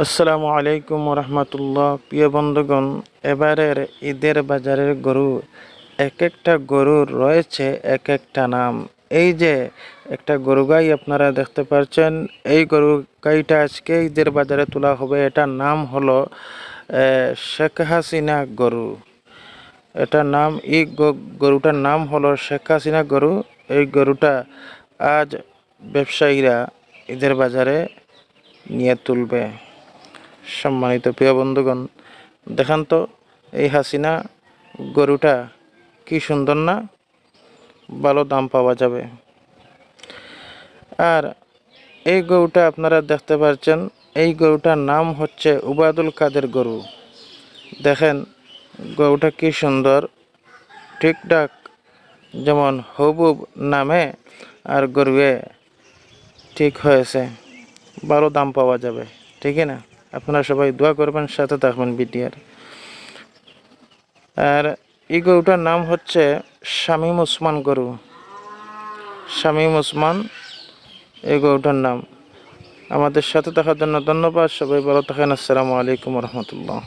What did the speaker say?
আসসালামু আলাইকুম রহমতুল্লাহ। প্রিয় বন্ধুগণ, এবারের ঈদের বাজারের গরু এক একটা গরুর রয়েছে এক একটা নাম। এই যে একটা গরু গাই আপনারা দেখতে পাচ্ছেন এই গরু গাইটা আজকে ঈদের বাজারে তোলা হবে। এটার নাম হলো শেখ হাসিনা গরু। এটার নাম, এই গরুটার নাম হলো শেখ হাসিনা গরু। এই গরুটা আজ ব্যবসায়ীরা ঈদের বাজারে নিয়ে তুলবে। সম্মানিত প্রিয় বন্ধুগণ, দেখান তো এই হাসিনা গরুটা কি সুন্দর না? ভালো দাম পাওয়া যাবে। আর এই গরুটা আপনারা দেখতে পাচ্ছেন, এই গরুটার নাম হচ্ছে উবাদুল কাদের গরু। দেখেন গরুটা কি সুন্দর ঠিকঠাক যেমন হবুব নামে আর গরুয়ে ঠিক হয়েছে, ভালো দাম পাওয়া যাবে ঠিক না? আপনারা সবাই দোয়া করবেন, সাথে থাকবেন বিটিআর আর এই গরুটার নাম হচ্ছে শামীম ওসমান গরু। শামীম ওসমান, এই গরুটার নাম। আমাদের সাথে থাকার জন্য ধন্যবাদ, সবাই ভালো থাকেন, আসসালামু আলাইকুম রহমতুল্লাহ।